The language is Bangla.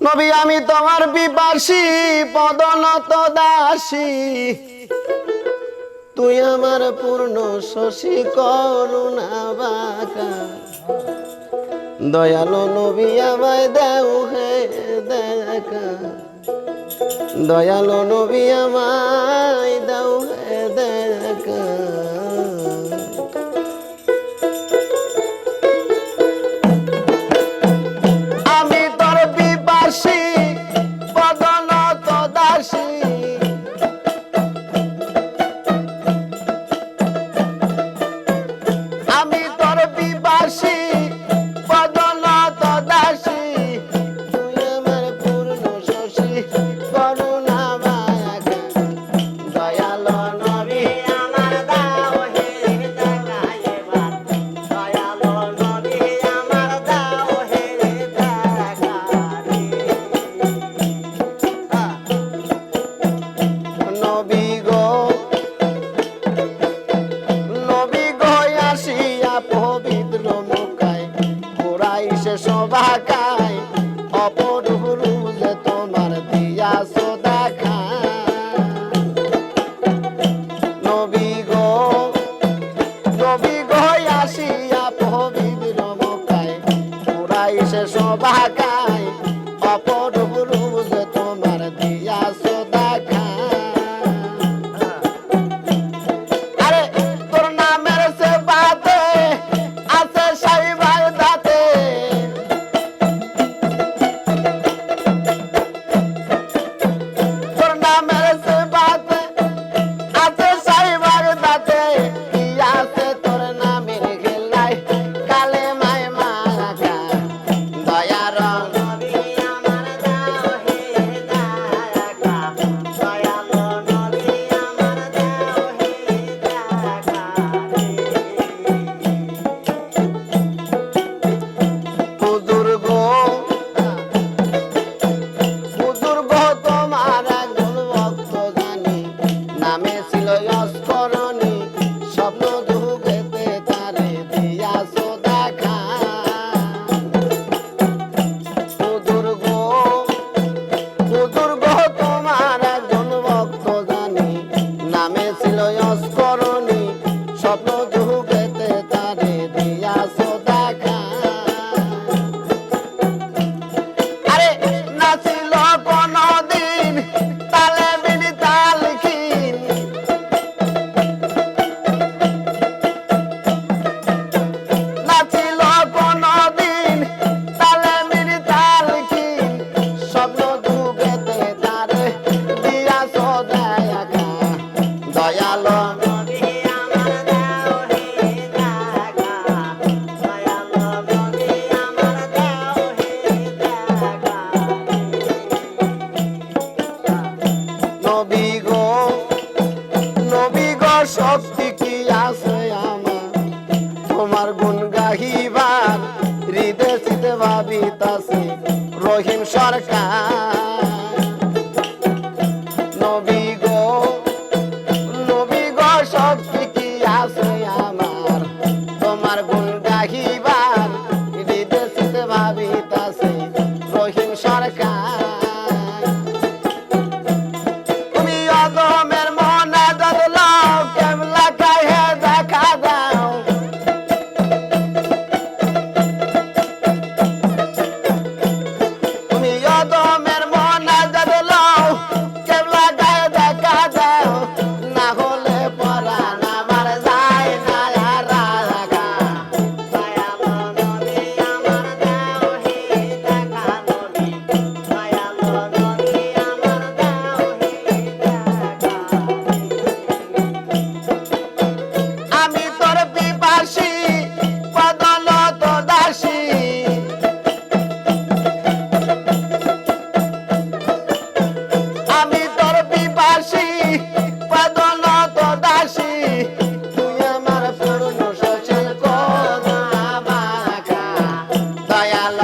নবী, আমি তোমার বিপাসী পদনত দাসী। তুই আমার পূর্ণ শশী করুণা বাঁকা দয়ালো নবী, আমায় দেও হে দেখা। দয়ালো নবী, আমায় সবাই সে সবাকায় তোমার গুণ গাহিবার হৃদয় সিতে ভাবিতাছি রহিম সরকার। পায়াল